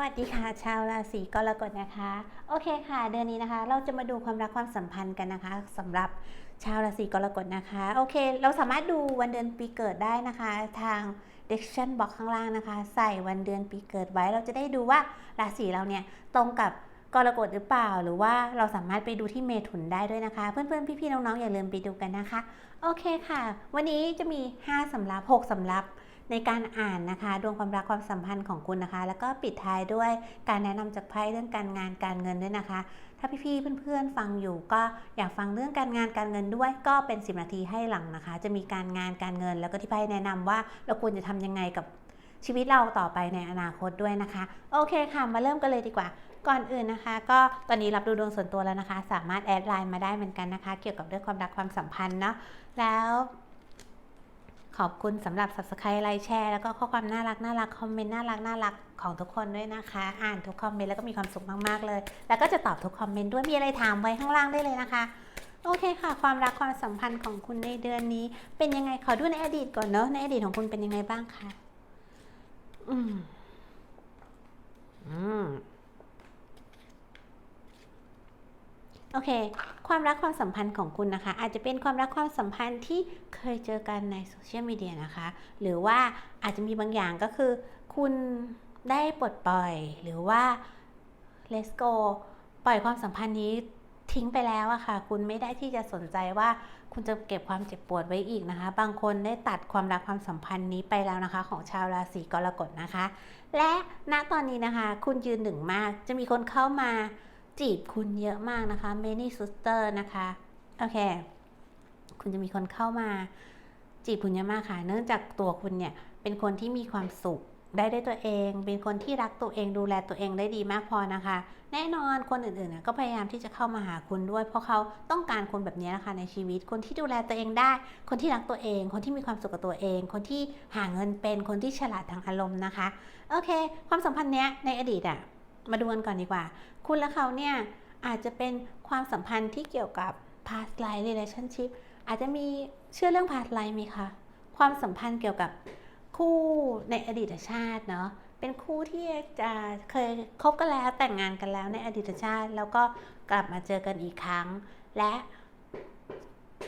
วัสดีค่ะ ชาวราศีกรกฎนะคะ โอเคค่ะ เดือนนี้นะคะ เราจะมาดูความรักความสัมพันธ์กันนะคะสำหรับชาวราศีกรกฎนะคะ โอเค เราสามารถดูวันเดือนปีเกิดได้นะคะ ทาง description box ข้างล่างนะคะ ใส่วันเดือนปีเกิดไว้เราจะได้ดูว่าราศีเราเนี่ยตรงกับกรกฎหรือเปล่า หรือว่าเราสามารถไปดูที่เมถุนได้ด้วยนะคะ เพื่อนๆพี่ๆน้องๆอย่าลืมไปดูกันนะคะ โอเคค่ะ วันนี้จะมี 5สำรับ 6สำรับ ในการอ่านนะคะ ดวงความรักความสัมพันธ์ของคุณนะคะ แล้วก็ปิดท้ายด้วยการแนะนำจากไพ่เรื่องการงานการเงินด้วยนะคะ ถ้าพี่ๆเพื่อนๆฟังอยู่ ก็อยากฟังเรื่องการงานการเงินด้วย ก็เป็น 10 นาทีให้หลังนะคะ จะมีการงานการเงิน แล้วก็ที่ไพ่แนะนำว่าเราควรจะทำยังไงกับชีวิตเราต่อไปในอนาคตด้วยนะคะ โอเคค่ะ มาเริ่มกันเลยดีกว่า ก่อนอื่นนะคะ ก็ตอนนี้รับดูดวงส่วนตัวแล้วนะคะ สามารถแอดไลน์มาได้เหมือนกันนะคะ เกี่ยวกับเรื่องความรักความสัมพันธ์เนาะแล้ว ขอบคุณสำหรับ subscribe ไลค์แชร์ แล้วก็ข้อความน่ารักน่ารักคอมเมนต์น่ารักน่ารักของทุกคนด้วยนะคะ อ่านทุกคอมเมนต์แล้วก็มีความสุขมากๆเลย แล้วก็จะตอบทุกคอมเมนต์ด้วยมีอะไรถามไว้ข้างล่างได้เลยนะคะ โอเคค่ะ ความรักความสัมพันธ์ของคุณในเดือนนี้ เป็นยังไงขอดูในอดีตก่อนเนอะในอดีตของคุณเป็นยังไงบ้างคะอืมอืม โอเค ความรักความสัมพันธ์ของคุณนะคะ อาจจะเป็นความรักความสัมพันธ์ที่เคยเจอกันในโซเชียลมีเดียนะคะ หรือว่าอาจจะมีบางอย่างก็คือ คุณได้ปลดปล่อย หรือว่า let's go ปล่อยความสัมพันธ์นี้ทิ้งไปแล้วอะค่ะ คุณไม่ได้ที่จะสนใจว่าคุณจะเก็บความเจ็บปวดไว้อีกนะคะ บางคนได้ตัดความรักความสัมพันธ์นี้ไปแล้วนะคะ ของชาวราศีกรกฎนะคะ และณตอนนี้นะคะ คุณยืนหนึ่งมากจะมีคนเข้ามา จีบคุณเยอะมากนะคะ many sister นะคะ โอเค คุณจะมีคนเข้ามา จีบคุณเยอะมากค่ะ เนื่องจากตัวคุณเนี่ย เป็นคนที่มีความสุขได้ด้วยตัวเอง เป็นคนที่รักตัวเองดูแลตัวเองได้ดีมากพอนะคะ แน่นอนคนอื่นๆก็พยายามที่จะเข้ามาหาคุณด้วย เพราะเขาต้องการคนแบบนี้นะคะในชีวิต คนที่ดูแลตัวเองได้ คนที่รักตัวเอง คนที่มีความสุขกับตัวเอง คนที่หาเงินเป็น คนที่ฉลาดทางอารมณ์นะคะ โอเค ความสัมพันธ์เนี้ยในอดีตอะ มาดูกันก่อนดีกว่า คุณและเขาเนี่ยอาจจะเป็นความสัมพันธ์ที่เกี่ยวกับ past life relationship อาจจะมีเชื่อเรื่อง past life ไหมคะ ความสัมพันธ์เกี่ยวกับคู่ในอดีตชาติเนาะเป็นคู่ที่จะเคยคบกันแล้วแต่งงานกันแล้วในอดีตชาติ แล้วก็กลับมาเจอกันอีกครั้ง และ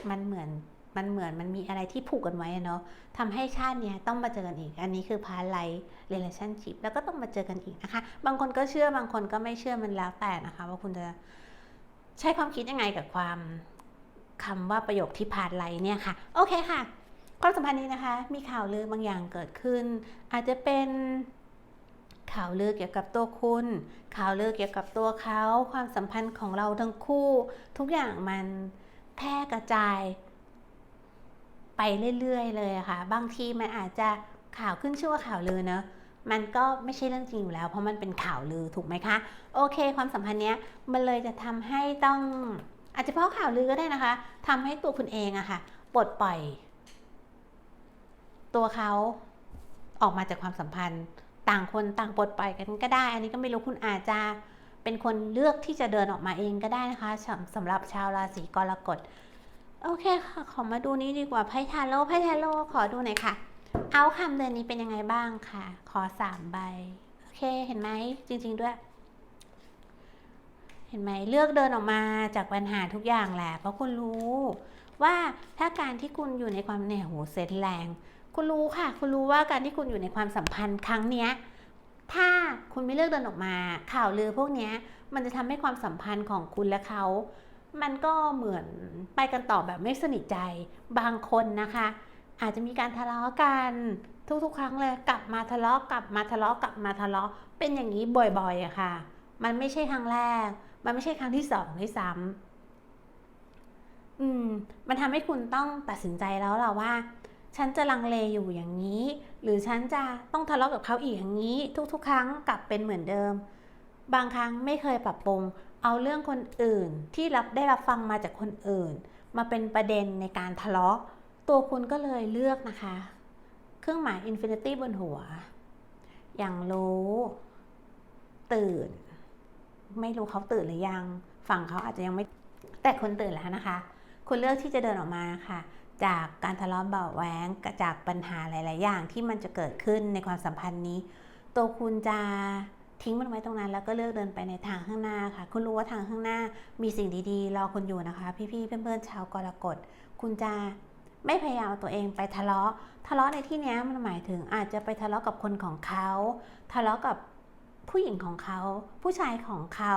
มันเหมือน มันเหมือนมันมีอะไรที่ผูกกันไว้เนาะทำให้ชาติเนี้ยต้องมาเจอกันอีก อันนี้คือพาไลท์ relationship แล้วก็ต้องมาเจอกันอีกนะคะ บางคนก็เชื่อบางคนก็ไม่เชื่อมันแล้วแต่นะคะ ว่าคุณจะใช้ความคิดยังไงกับความคำว่าประโยคที่พาไลท์เนี่ยค่ะ โอเคค่ะ ความสัมพันธ์นี้นะคะ มีข่าวลือบางอย่างเกิดขึ้น อาจจะเป็นข่าวลือเกี่ยวกับตัวคุณ ข่าวลือเกี่ยวกับตัวเขา ความสัมพันธ์ของเราทั้งคู่ ทุกอย่างมันแพร่กระจาย ไปเรื่อยๆ เลยอะค่ะ บางทีมันอาจจะข่าวขึ้นชื่อว่าข่าวลือเนอะมันก็ไม่ใช่เรื่องจริงอยู่แล้ว เพราะมันเป็นข่าวลือถูกไหมคะ โอเค ความสัมพันธ์เนี้ยมันเลยจะทำให้ต้อง อาจจะเพราะข่าวลือก็ได้นะคะทำให้ตัวคุณเองอะค่ะปลดปล่อย ตัวเขาออกมาจากความสัมพันธ์ ต่างคนต่างปลดปล่อยกันก็ได้ อันนี้ก็ไม่รู้คุณอาจจะเป็นคนเลือกที่จะเดินออกมาเองก็ได้นะคะสำหรับชาวราศีกรกฎ โอเคค่ะ ขอมาดูนี้ดีกว่าไพ่ทาโร่ไพ่ทาโร่ขอดูหน่อยค่ะ เอาคำเดือนนี้เป็นยังไงบ้างค่ะ ขอสามใบ โอเค เห็นไหม จริง ๆ ด้วย เห็นไหม เลือกเดินออกมาจากปัญหาทุกอย่างแหละ เพราะคุณรู้ว่าถ้าการที่คุณอยู่ในความเนี่ยโหเซนแรง คุณรู้ค่ะ คุณรู้ว่าการที่คุณอยู่ในความสัมพันธ์ครั้งเนี้ย ถ้าคุณไม่เลือกเดินออกมา ข่าวลือพวกเนี้ย มันจะทำให้ความสัมพันธ์ของคุณและเขา มันก็เหมือนไปกันต่อแบบไม่สนิทใจ บางคนนะคะ อาจจะมีการทะเลาะกันทุกๆ ครั้งเลยกลับมาทะเลาะกลับมาทะเลาะกลับมาทะเลาะเป็นอย่างนี้บ่อยๆอะค่ะ มันไม่ใช่ครั้งแรก มันไม่ใช่ครั้งที่สองด้วยซ้ำอืม มันทำให้คุณต้องตัดสินใจแล้วล่ะว่า ฉันจะลังเลอยู่อย่างนี้ หรือฉันจะต้องทะเลาะกับเขาอีกอย่างนี้ ทุกๆ ครั้งกลับเป็นเหมือนเดิม บางครั้งไม่เคยปรับปรุง เอาเรื่องคนอื่นที่รับได้รับฟังมาจากคนอื่น มาเป็นประเด็นในการทะเลาะ ตัวคุณก็เลยเลือกนะคะ เครื่องหมายอินฟินิตี้บนหัว อย่างรู้ ตื่น ไม่รู้เขาตื่นหรือยัง ฝั่งเขาอาจจะยังไม่แต่คนตื่นแล้วนะคะ คุณเลือกที่จะเดินออกมาค่ะ จากการทะเลาะเบาะแว้งจากปัญหาหลาย ๆ อย่างที่มันจะเกิดขึ้นในความสัมพันธ์นี้ ตัวคุณจะ ทิ้งมันไว้ตรงนั้น แล้วก็เลือกเดินไปในทางข้างหน้าค่ะ คุณรู้ว่าทางข้างหน้ามีสิ่งดีๆ รอคุณอยู่นะคะ พี่ๆ เพื่อนๆ ชาวกรกฎ คุณจะไม่พยายามเอาตัวเองไปทะเลาะ ทะเลาะในที่เนี้ยมันหมายถึงอาจจะไปทะเลาะกับคนของเขา ทะเลาะกับผู้หญิงของเขา ผู้ชายของเขา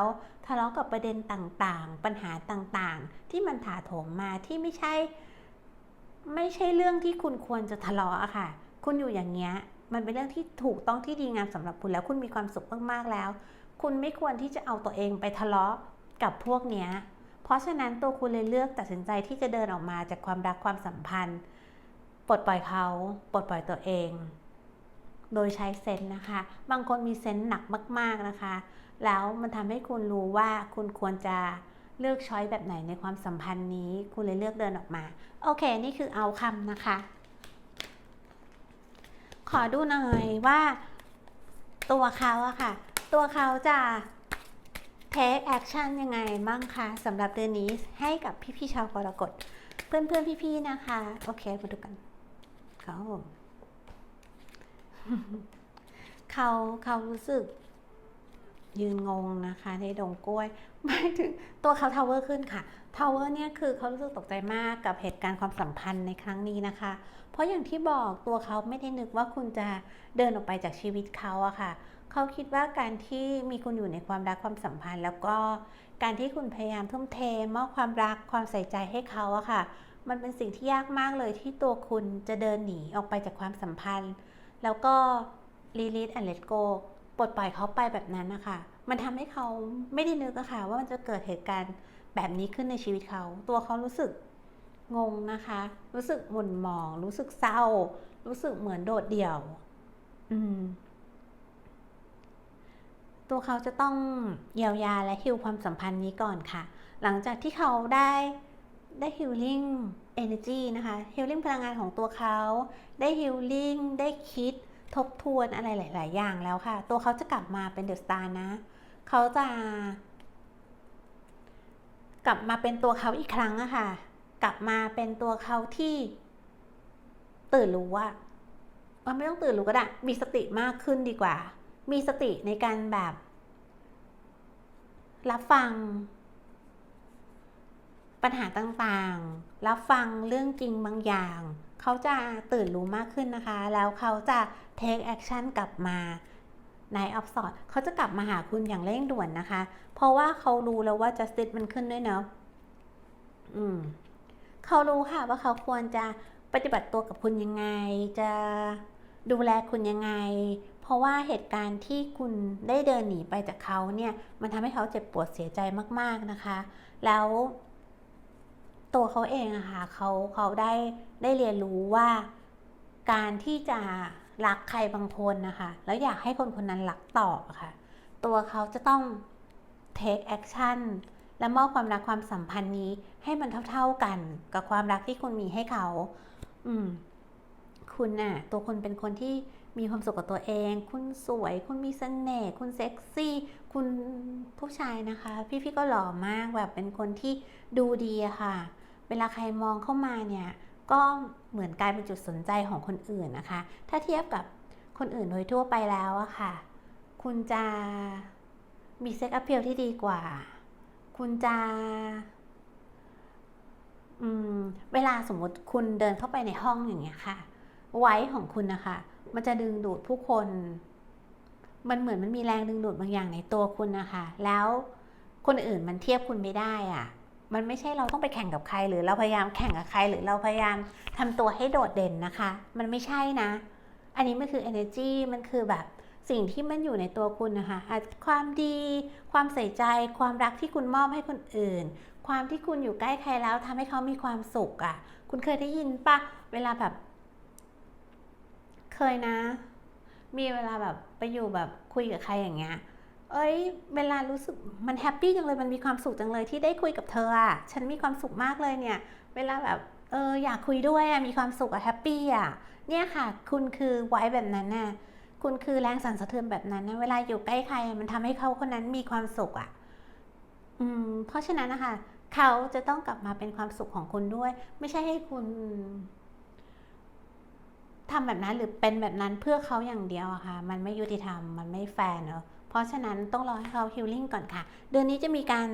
ทะเลาะกับประเด็นต่างๆ ปัญหาต่างๆ ที่มันถาโถมมาที่ไม่ใช่ ไม่ใช่เรื่องที่คุณควรจะทะเลาะอะค่ะ คุณอยู่อย่างเงี้ย มันเป็นเรื่องที่ถูกต้องที่ดีงามสำหรับคุณแล้วคุณมีความสุขมากๆแล้ว คุณไม่ควรที่จะเอาตัวเองไปทะเลาะกับพวกเนี้ยเพราะฉะนั้นตัวคุณเลยเลือกตัดสินใจที่จะเดินออกมาจากความรักความสัมพันธ์ปลดปล่อยเขาปลดปล่อยตัวเอง โดยใช้เซนส์นะคะ บางคนมีเซนส์หนักมาก ๆนะคะ แล้วมันทำให้คุณรู้ว่าคุณควรจะเลือกช้อยแบบไหนในความสัมพันธ์นี้ คุณเลยเลือกเดินออกมา โอเค นี่คือเอาคำนะคะ ขอดูหน่อยว่า ตัวเขาอะค่ะ ตัวเขาจะ take action ยังไงบ้างคะสำหรับเดือนนี้ให้กับพี่ๆชาวกรกฎเพื่อนๆพี่ๆนะคะ โอเคมาดูกันเขาเขาเขารู้สึก ยืนงงนะคะในดงกล้วยหมายถึงตัวเขาทาวเวอร์ขึ้นค่ะ ทาวเวอร์เนี่ยคือเขารู้สึกตกใจมากกับเหตุการณ์ความสัมพันธ์ในครั้งนี้นะคะ เพราะอย่างที่บอกตัวเขาไม่ได้นึกว่าคุณจะเดินออกไปจากชีวิตเขาอะค่ะ เขาคิดว่าการที่มีคุณอยู่ในความรักความสัมพันธ์ แล้วก็การที่คุณพยายามทุ่มเทมอบความรักความใส่ใจให้เขาอะค่ะ มันเป็นสิ่งที่ยากมากเลยที่ตัวคุณจะเดินหนีออกไปจากความสัมพันธ์ แล้วก็ release and let go ปลดปล่อยเขาไปแบบนั้นนะคะ มันทำให้เขาไม่ได้นึกอะค่ะว่ามันจะเกิดเหตุการณ์ แบบนี้ขึ้นในชีวิตเขา ตัวเขารู้สึกงงนะคะ รู้สึกหม่นหมอง รู้สึกเศร้า รู้สึกเหมือนโดดเดี่ยว อืม ตัวเขาจะต้องเยียวยาและฮิวความสัมพันธ์นี้ก่อนค่ะ หลังจากที่เขาได้ได้ฮิลลิ่งเอเนจีนะคะฮิลลิ่งพลังงานของตัวเขา ได้ฮิลลิ่งได้คิดทบทวนอะไรหลาย ๆ อย่างแล้วค่ะ ตัวเขาจะกลับมาเป็นเดอะสตาร์นะ เขาจะ กลับมาเป็นตัวเขาอีกครั้งอะค่ะ กลับมาเป็นตัวเขาที่ ตื่นรู้ว่าไม่ต้องตื่นรู้ก็ได้ มีสติมากขึ้นดีกว่า มีสติในการแบบ รับฟัง ปัญหาต่างๆ รับฟังเรื่องจริงบางอย่าง เขาจะตื่นรู้มากขึ้นนะคะ แล้วเขาจะ take action กลับมา ในออฟสอดเขาจะกลับมาหาคุณอย่างเร่งด่วนนะคะ เพราะว่าเขารู้แล้วว่า justice มันขึ้นด้วยเนาะอืมเขารู้ค่ะว่าเขาควรจะปฏิบัติตัวกับคุณยังไง จะดูแลคุณยังไง เพราะว่าเหตุการณ์ที่คุณได้เดินหนีไปจากเขาเนี่ย มันทำให้เขาเจ็บปวดเสียใจมาก ๆนะคะ แล้วตัวเขาเองอะค่ะเขาเขาได้ได้เรียนรู้ว่าการที่จะ รักใครบางคนนะคะ แล้วอยากให้คนคนนั้นรักตอบอะค่ะ ตัวเขาจะต้อง take action และมอบความรักความสัมพันธ์นี้ให้มันเท่าๆกันกับความรักที่คุณมีให้เขา อืม คุณน่ะ ตัวคุณเป็นคนที่มีความสุขกับตัวเอง คุณสวย คุณมีเสน่ห์ คุณเซ็กซี่ คุณผู้ชายนะคะ พี่ๆก็หล่อมากแบบเป็นคนที่ดูดีอะค่ะ เวลาใครมองเข้ามาเนี่ย ก็ เหมือนกลายเป็นจุดสนใจของคนอื่นนะคะ ถ้าเทียบกับคนอื่นโดยทั่วไปแล้วอะค่ะ คุณจะมีเซ็กอัพเพลที่ดีกว่า คุณจะอืมเวลาสมมติคุณเดินเข้าไปในห้องอย่างเงี้ยค่ะ ไว้ของคุณนะคะ มันจะดึงดูดผู้คน มันเหมือนมันมีแรงดึงดูดบางอย่างในตัวคุณนะคะ แล้วคนอื่นมันเทียบคุณไม่ได้อะ มันไม่ใช่เราต้องไปแข่งกับใคร หรือเราพยายามแข่งกับใคร หรือเราพยายามทำตัวให้โดดเด่นนะคะ มันไม่ใช่นะ อันนี้มันคือ energy มันคือแบบสิ่งที่มันอยู่ในตัวคุณนะคะความดี ความใส่ใจ ความรักที่คุณมอบให้คนอื่น ความที่คุณอยู่ใกล้ใครแล้วทำให้เขามีความสุขอะ่ะ คุณเคยได้ยินปะเวลาแบบ เคยนะ มีเวลาแบบไปอยู่แบบคุยกับใครอย่างเงี้ย เอ้ย เวลารู้สึกมันแฮปปี้จังเลย มันมีความสุขจังเลยที่ได้คุยกับเธออะฉันมีความสุขมากเลยเนี่ย เวลาแบบ เออ อยากคุยด้วยอะมีความสุขอะแฮปปี้อะเนี่ยค่ะ คุณคือไว้แบบนั้นน่ะ คุณคือแรงสั่นสะเทือนแบบนั้นนะ เวลาอยู่ใกล้ใคร มันทำให้เขาคนนั้นมีความสุขอะ่ะอืม เพราะฉะนั้นนะคะ เขาจะต้องกลับมาเป็นความสุขของคุณด้วย ไม่ใช่ให้คุณทำแบบนั้นหรือเป็นแบบนั้นเพื่อเขาอย่างเดียวอะค่ะ มันไม่ยุติธรรม มันไม่แฟร์เนอะ เพราะฉะนั้นต้องรอให้เขาฮิลลิ่งก่อนค่ะ เดือนนี้จะมีการ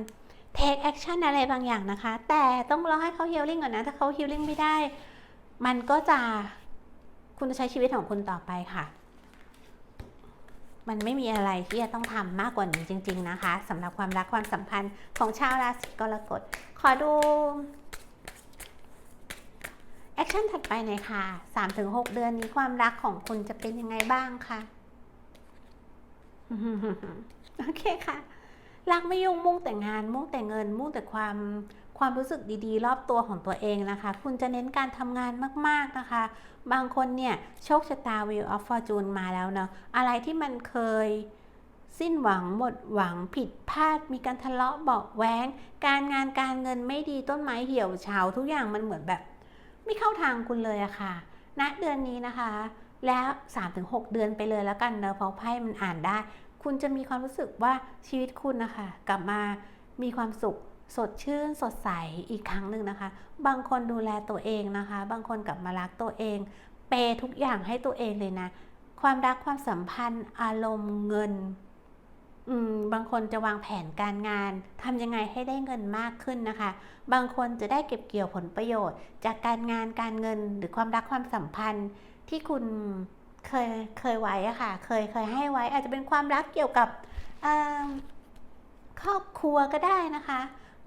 take action อะไรบางอย่างนะคะ แต่ต้องรอให้เขาฮิลลิ่งก่อนนะ ถ้าเขาฮิลลิ่งไม่ได้ มันก็จะคุณจะใช้ชีวิตของคุณต่อไปค่ะ มันไม่มีอะไรที่จะต้องทำมากกว่านี้จริง ๆ นะคะสำหรับความรักความสัมพันธ์ของชาวราศีกรกฎ ขอดูแอคชั่นถัดไปหน่อยค่ะ 3-6 เดือนนี้ความรักของคุณจะเป็นยังไงบ้างคะ โอเคค่ะ รักไม่ยุ่งมุ่งแต่งาน มุ่งแต่เงิน มุ่งแต่ความความรู้สึกดีๆ รอบตัวของตัวเองนะคะ คุณจะเน้นการทำงานมากๆนะคะ บางคนเนี่ย โชคชะตา Wheel of Fortune มาแล้วเนาะอะไรที่มันเคยสิ้นหวังหมดหวังผิดพลาด มีการทะเลาะเบาแวงการงานการเงินไม่ดีต้นไม้เหี่ยวเฉาทุกอย่างมันเหมือนแบบ ไม่เข้าทางคุณเลยอะค่ะณเดือนนี้นะคะ แล้ว 3-6 เดือนไปเลยแล้วกันเนอะเพราะไพ่มันอ่านได้ คุณจะมีความรู้สึกว่าชีวิตคุณนะคะกลับมามีความสุขสดชื่นสดใสอีกครั้งหนึ่งนะคะ บางคนดูแลตัวเองนะคะ บางคนกลับมารักตัวเอง เปยทุกอย่างให้ตัวเองเลยนะ ความรักความสัมพันธ์ อารมณ์เงินอืมบางคนจะวางแผนการงานทำยังไงให้ได้เงินมากขึ้นนะคะ บางคนจะได้เก็บเกี่ยวผลประโยชน์ จากการงานการเงินหรือความรักความสัมพันธ์ ที่คุณเคยเคยไว้อะค่ะ เคยเคยให้ไว้ อาจจะเป็นความรักเกี่ยวกับครอบครัวก็ได้นะคะ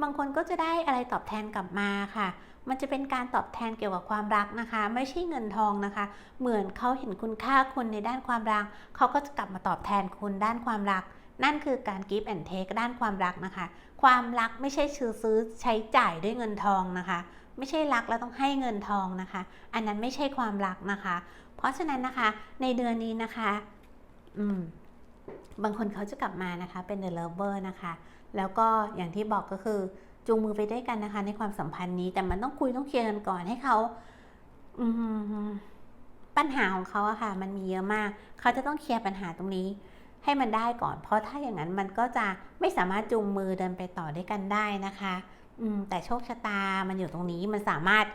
บางคนก็จะได้อะไรตอบแทนกลับมาค่ะ มันจะเป็นการตอบแทนเกี่ยวกับความรักนะคะ ไม่ใช่เงินทองนะคะ เหมือนเขาเห็นคุณค่าคุณในด้านความรัก เขาก็จะกลับมาตอบแทนคุณด้านความรัก นั่นคือการ give and take ด้านความรักนะคะ ความรักไม่ใช่ซื้อซื้อใช้จ่ายด้วยเงินทองนะคะ ไม่ใช่รักแล้วต้องให้เงินทองนะคะ อันนั้นไม่ใช่ความรักนะคะ เพราะฉะนั้นนะคะในเดือนนี้นะคะอืมบางคนเขาจะกลับมานะคะเป็น the lover นะคะ แล้วก็อย่างที่บอกก็คือจูงมือไปด้วยกันนะคะ ในความสัมพันธ์นี้แต่มันต้องคุยต้องเคลียร์กันก่อนให้เขาอืปัญหาของเขาอะค่ะ มันมีเยอะมาก เขาจะต้องเคลียร์ปัญหาตรงนี้ ให้มันได้ก่อน เพราะถ้าอย่างนั้นมันก็จะไม่สามารถจูงมือเดินไปต่อด้วยกันได้นะคะ แต่โชคชะตามันอยู่ตรงนี้มันสามารถ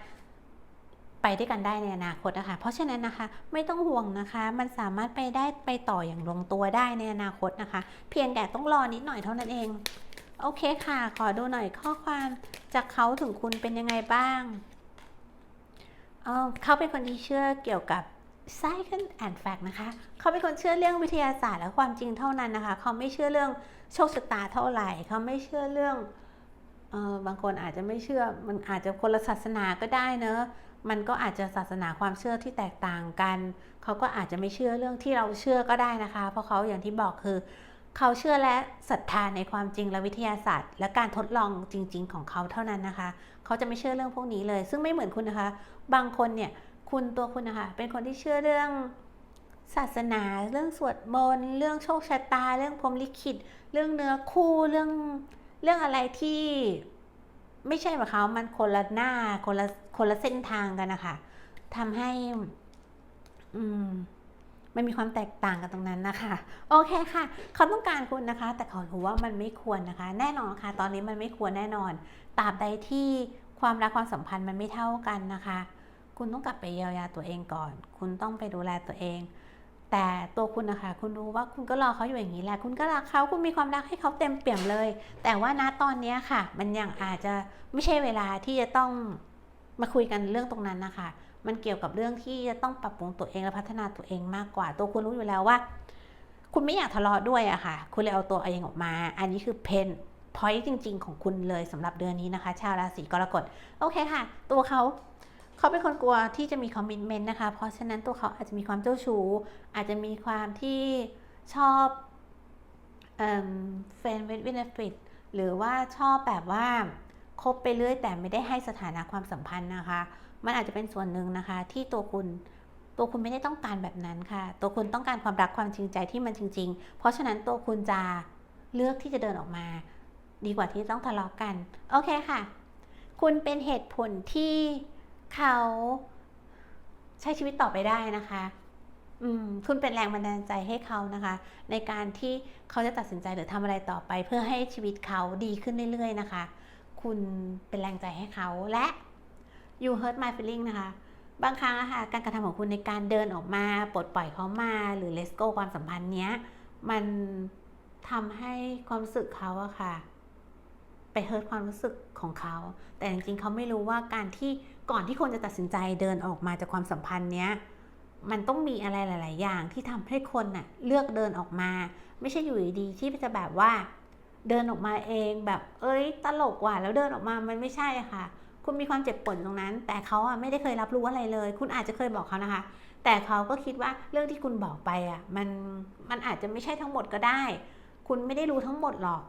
ไปด้วยกันได้ในอนาคตนะคะ เพราะฉะนั้นนะคะไม่ต้องห่วงนะคะ มันสามารถไปได้ไปต่ออย่างลงตัวได้ในอนาคตนะคะ เพียงแต่ต้องรอนิดหน่อยเท่านั้นเอง โอเคค่ะ ขอดูหน่อยข้อความจากเขาถึงคุณเป็นยังไงบ้างเเขาเป็นคนที่เชื่อเกี่ยวกับ science and fact นะคะ เขาเป็นคนเชื่อเรื่องวิทยาศาสตร์และความจริงเท่านั้นนะคะ เขาไม่เชื่อเรื่องโชคชะตาเท่าไหร่ เขาไม่เชื่อเรื่อง เออบางคนอาจจะไม่เชื่อ มันอาจจะคนละศาสนาก็ได้เนอะ มันก็อาจจะศาสนาความเชื่อที่แตกต่างกัน เขาก็อาจจะไม่เชื่อเรื่องที่เราเชื่อก็ได้นะคะ เพราะเขาอย่างที่บอกคือ เขาเชื่อและศรัทธาในความจริงและวิทยาศาสตร์ และการทดลองจริง ๆ ของเขาเท่านั้นนะคะ เขาจะไม่เชื่อเรื่องพวกนี้เลย ซึ่งไม่เหมือนคุณนะคะ บางคนเนี่ย คุณตัวคุณนะคะ เป็นคนที่เชื่อเรื่องศาสนา เรื่องสวดมนต์ เรื่องโชคชะตา เรื่องพรหมลิขิต เรื่องเนื้อคู่ เรื่อง เรื่องอะไรที่ไม่ใช่แบบเขามันคนละหน้า คนละคนละเส้นทางกันนะคะทำให้อืมมันมีความแตกต่างกันตรงนั้นนะคะ โอเคค่ะ เขาต้องการคุณนะคะ แต่เขารู้ว่ามันไม่ควรนะคะ แน่นอนค่ะ ตอนนี้มันไม่ควรแน่นอนตราบใดที่ความรักความสัมพันธ์มันไม่เท่ากันนะคะ คุณต้องกลับไปเยียวยาตัวเองก่อน คุณต้องไปดูแลตัวเอง แต่ตัวคุณนะคะคุณรู้ว่าคุณก็รอเขาอยู่อย่างนี้แหละ คุณก็รักเขาคุณมีความรักให้เขาเต็มเปี่ยมเลย แต่ว่าณตอนนี้ค่ะ มันยังอาจจะไม่ใช่เวลาที่จะต้องมาคุยกันเรื่องตรงนั้นนะคะ มันเกี่ยวกับเรื่องที่จะต้องปรับปรุงตัวเองและพัฒนาตัวเองมากกว่า ตัวคุณรู้อยู่แล้วว่า คุณไม่อยากทะเลาะด้วยอะค่ะ คุณเลยเอาตัวเองออกมา อันนี้คือเพนพอยต์จริง ๆ ของคุณเลยสำหรับเดือนนี้นะคะ ชาวราศีกรกฎ โอเคค่ะ ตัวเขา เขาเป็นคนกลัวที่จะมีคอมมิชเมนต์นะคะ เพราะฉะนั้นตัวเขาอาจจะมีความเจ้าชู้ อาจจะมีความที่ชอบเฟนเวทวินฟิตหรือว่าชอบแบบว่าคบไปเรื่อยแต่ไม่ได้ให้สถานะความสัมพันธ์นะคะ มันอาจจะเป็นส่วนหนึ่งนะคะ ที่ตัวคุณตัวคุณไม่ได้ต้องการแบบนั้นค่ะ ตัวคุณต้องการความรักความจริงใจที่มันจริง ๆ เพราะฉะนั้นตัวคุณจะเลือกที่จะเดินออกมา ดีกว่าที่ต้องทะเลาะกัน โอเคค่ะ คุณเป็นเหตุผลที่ เขาใช้ชีวิตต่อไปได้นะคะคุณเป็นแรงบันดาลใจให้เขานะคะ ในการที่เขาจะตัดสินใจหรือทำอะไรต่อไป เพื่อให้ชีวิตเขาดีขึ้นเรื่อยๆนะคะ คุณเป็นแรงใจให้เขาและ you hurt my feeling นะคะ บางครั้งอะค่ะการกระทำของคุณในการเดินออกมาปลดปล่อยเขามาหรือ let go ความสัมพันธ์เนี้ย มันทำให้ความรู้สึกเขาอะค่ะ ไปเฮิร์ตความรู้สึกของเขา แต่จริงๆเขาไม่รู้ว่าการที่ ก่อนที่คนจะตัดสินใจเดินออกมาจากความสัมพันธ์เนี้ยมันต้องมีอะไรหลาย ๆ อย่างที่ทำให้คนน่ะเลือกเดินออกมา ไม่ใช่อยู่ดีๆที่จะแบบว่า เดินออกมาเองแบบเอ้ยตลกว่ะแล้วเดินออกมามันไม่ใช่ค่ะ คุณมีความเจ็บปวดตรงนั้น แต่เขาอะไม่ได้เคยรับรู้อะไรเลย คุณอาจจะเคยบอกเขานะคะ แต่เขาก็คิดว่าเรื่องที่คุณบอกไปอะมันมันอาจจะไม่ใช่ทั้งหมดก็ได้ คุณไม่ได้รู้ทั้งหมดหรอก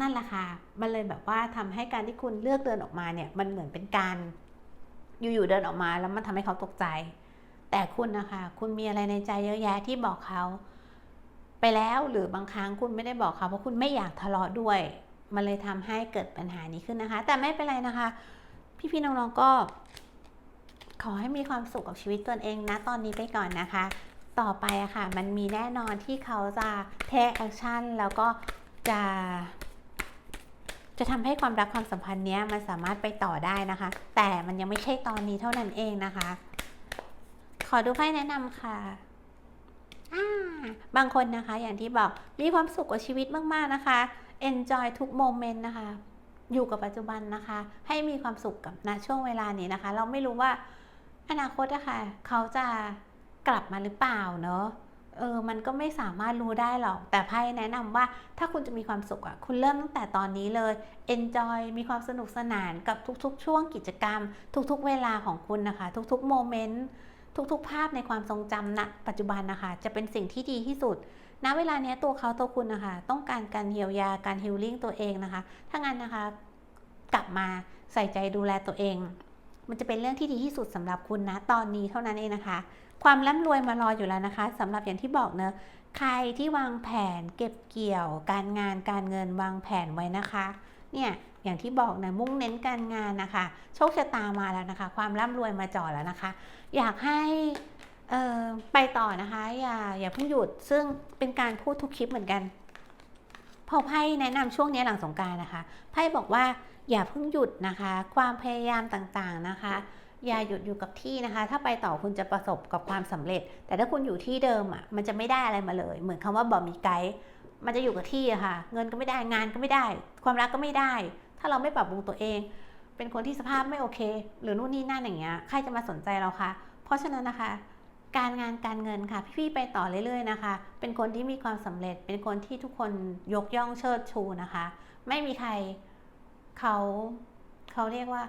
นั่นแหละค่ะมันเลยแบบว่าทำให้การที่คุณเลือกเดินออกมาเนี่ยมันเหมือนเป็นการ อยู่ๆเดินออกมาแล้วมันทำให้เขาตกใจ แต่คุณนะคะ คุณมีอะไรในใจเยอะแยะที่บอกเขา ไปแล้วหรือบางครั้งคุณไม่ได้บอกเขาเพราะคุณไม่อยากทะเลาะด้วย มันเลยทำให้เกิดปัญหานี้ขึ้นนะคะ แต่ไม่เป็นไรนะคะ พี่ๆน้องๆก็ ขอให้มีความสุขกับชีวิตตนเองนะตอนนี้ไปก่อนนะคะ ต่อไปอะค่ะ มันมีแน่นอนที่เขาจะเทคแอคชั่นแล้วก็จะ จะทำให้ความรักความสัมพันธ์เนี้ยมันสามารถไปต่อได้นะคะ แต่มันยังไม่ใช่ตอนนี้เท่านั้นเองนะคะ ขอดูไพ่แนะนำค่ะบางคนนะคะ อย่างที่บอกมีความสุขกับชีวิตมากๆนะคะ enjoy ทุกโมเมนต์นะคะ อยู่กับปัจจุบันนะคะ ให้มีความสุขกับณช่วงเวลานี้นะคะ เราไม่รู้ว่าอนาคตอะค่ะเขาจะกลับมาหรือเปล่าเนอะ เออมันก็ไม่สามารถรู้ได้หรอก แต่ไพ่แนะนำว่าถ้าคุณจะมีความสุขอะคุณเริ่มตั้งแต่ตอนนี้เลย enjoy มีความสนุกสนานกับทุกๆ ช่วงกิจกรรม ทุกๆ เวลาของคุณนะคะ ทุกๆ โมเมนต์ ทุกๆ ภาพในความทรงจำณปัจจุบันนะคะ จะเป็นสิ่งที่ดีที่สุดณเวลานี้ตัวเขาตัวคุณนะคะ ต้องการการเยียวยาการฮิลลิ่งตัวเองนะคะ ถ้างั้นนะคะ กลับมาใส่ใจดูแลตัวเอง มันจะเป็นเรื่องที่ดีที่สุดสำหรับคุณนะตอนนี้เท่านั้นเองนะคะ ความร่ำรวยมารออยู่แล้วนะคะสำหรับอย่างที่บอกเนอะใครที่วางแผนเก็บเกี่ยวการงานการเงินวางแผนไว้นะคะ เนี่ยอย่างที่บอกนะมุ่งเน้นการงานนะคะ โชคชะตามาแล้วนะคะ ความร่ำรวยมาจ่อแล้วนะคะ อยากให้ไปต่อนะคะ อย่าอย่าเพิ่งหยุดซึ่งเป็นการพูดทุกคลิปเหมือนกัน พอไพ่แนะนำช่วงนี้หลังสงการนะคะไพ่บอกว่าอย่าเพิ่งหยุดนะคะ ความพยายามต่างๆนะคะ อย่าหยุดอยู่กับที่นะคะ ถ้าไปต่อคุณจะประสบกับความสำเร็จ แต่ถ้าคุณอยู่ที่เดิมอะมันจะไม่ได้อะไรมาเลย เหมือนคำว่าบอมีไกด์มันจะอยู่กับที่อะค่ะ เงินก็ไม่ได้งานก็ไม่ได้ ความรักก็ไม่ได้ ถ้าเราไม่ปรับปรุงตัวเอง เป็นคนที่สภาพไม่โอเค หรือนู่นนี่นั่นอย่างเงี้ยใครจะมาสนใจเราคะเพราะฉะนั้นนะคะ การงานการเงินค่ะ พี่ๆไปต่อเรื่อยๆนะคะ เป็นคนที่มีความสำเร็จ เป็นคนที่ทุกคนยกย่องเชิดชูนะคะ ไม่มีใครเขาเขาเรียกว่า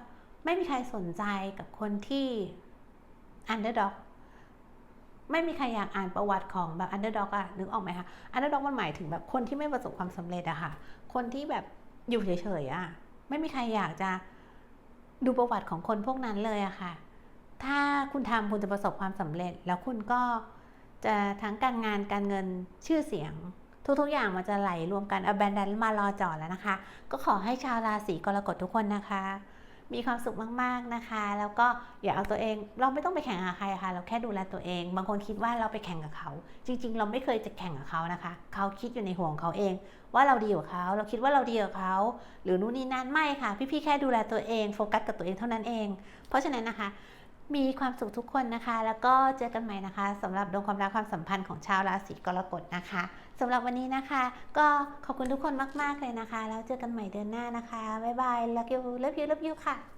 ไม่มีใครสนใจกับคนที่ underdog ไม่มีใครอยากอ่านประวัติของแบบ underdog อกอะนึกออกไหมคะ underdog มันหมายถึงแบบคนที่ไม่ประสบความสำเร็จอะค่ะ คนที่แบบอยู่เฉยๆอะไม่มีใครอยากจะดูประวัติของคนพวกนั้นเลยอะค่ะ ถ้าคุณทำคุณจะประสบความสำเร็จ แล้วคุณก็จะทั้งการงานการเงินชื่อเสียง ทุกๆอย่างมันจะไหลรวมกัน abundant มารอจอดแล้วนะคะ ก็ขอให้ชาวราศีกรกฎทุกคนนะคะ มีความสุขมากๆนะคะ แล้วก็อย่าเอาตัวเอง เราไม่ต้องไปแข่งกับใครค่ะ เราแค่ดูแลตัวเอง บางคนคิดว่าเราไปแข่งกับเขา จริง ๆ เราไม่เคยจะแข่งกับเขานะคะ เขาคิดอยู่ในหัวของเขาเอง ว่าเราดีกว่าเขา เราคิดว่าเราดีกว่าเขา หรือนู่นนี่นั่นไม่ค่ะ พี่ๆแค่ดูแลตัวเองโฟกัสกับตัวเองเท่านั้นเอง เพราะฉะนั้นนะคะ มีความสุขทุกคนนะคะ แล้วก็เจอกันใหม่นะคะสำหรับดวงความรักความสัมพันธ์ของชาวราศีกรกฎนะคะ สำหรับวันนี้นะคะ ก็ขอบคุณทุกคนมาก ๆ เลยนะคะ แล้วเจอกันใหม่เดือนหน้านะคะ บ๊ายบาย love you love you love you ค่ะ